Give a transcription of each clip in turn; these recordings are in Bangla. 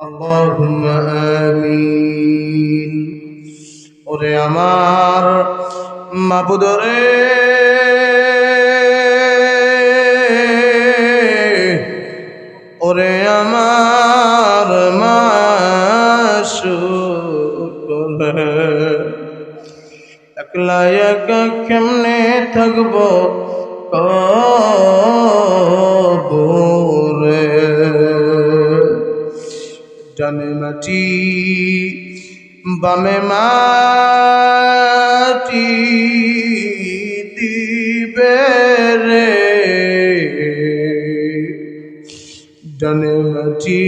اللهم آمين ওরে আমার মাবুদ রে ওরে আমার মাসুদ একলা একা কেমনে থাকবো কবরে মাটি বামে মাটি দিবে রে। ডানে মাটি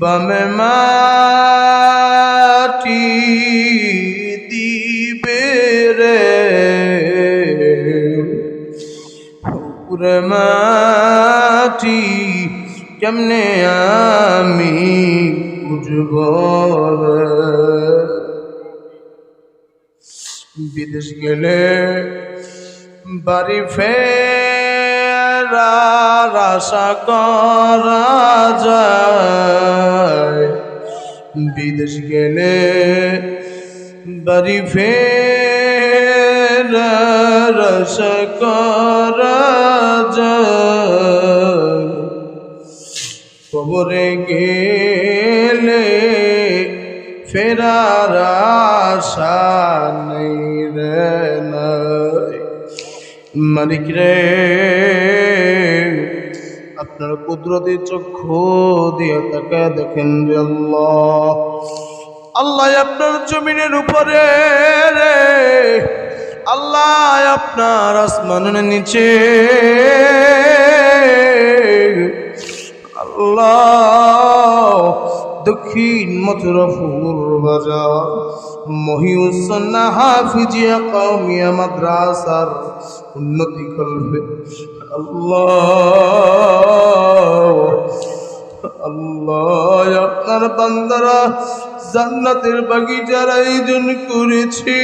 বামে মাটি দিবে রে। পুরে মাটি কেমনে আমি বুঝব? বিদেশ গেলে বাড়ি ফেরার আশা করা যায় বিদেশ গেলে বাড়ি ফেরার আশা করা কবরে গেলে ফেরার রে মালিক রে, আপনার কুদরতি চক্ষু দিয়ে তাকে দেখেন আল্লাহ আল্লাহ আপনার জমিনের উপরে রে, আল্লাহ আপনার আসমানের নিচে আল্লাহ, দক্ষিণ মথুরাপুর বাজার মহিউসন্না হাফিজিয়া কৌমিয়া মাদ্রাসার উন্নতি করবে। আল্লাহ আল্লাহ, আপনার বান্দারা জান্নাতের বাগিচার আয়োজন করেছি।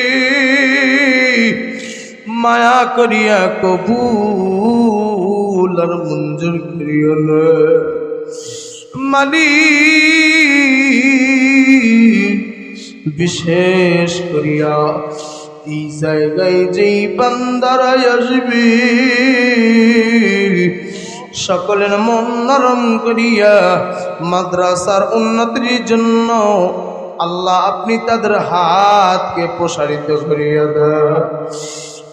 মায়া করিয়া কবুল আর মঞ্জুর করিও না মালি বিশেষ করিয়া এই জায়গায় যেই বান্দারা আসবে, সকলের মন নরম করিয়া মাদ্রাসার উন্নতির জন্য আল্লাহ আপনি তাদের হাতকে প্রসারিত করিয়া দেন।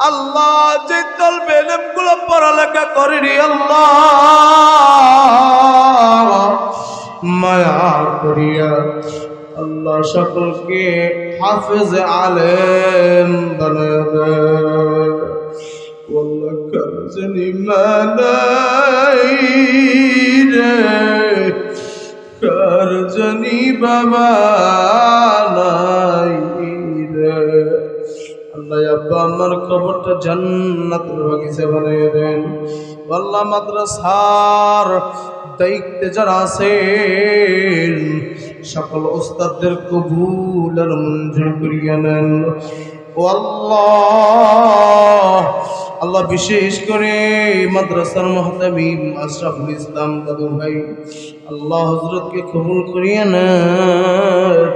আল্লাহ যে দল বেলেমগুলো পড়ালেখা করেনি, আল্লাহ করিয়া আল্লাহ সকলকে হাফেজ আলেম বানায় দেয় والله كرزني ما রে কারজনি বাবা নাই রে আল্লাহ আব্বা, আমার কবরটা জান্নাতের বাগিচা বানিয়ে দেন। আল্লাহ মাদ্রাসার দায়িত্বে যারা আছেন, সকল ওস্তাদদের কবুল আর মঞ্জুর করিয়া নেন। ও আল্লাহ আল্লাহ বিশেষ করে মাদ্রাসার মহাতাবিব আশরাফুল ইসলাম দাদু ভাই, আল্লাহ হজরতকে কবুল করিয়া নেন।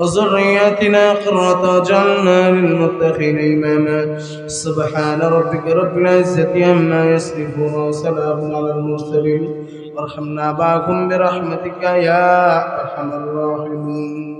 وذرياتنا قرة واجعلنا للمتقين إماما. سبحان ربك رب العزة عما يصفون وسلام على المرسلين. وارحمنا معكم برحمتك يا أرحم الراحمين.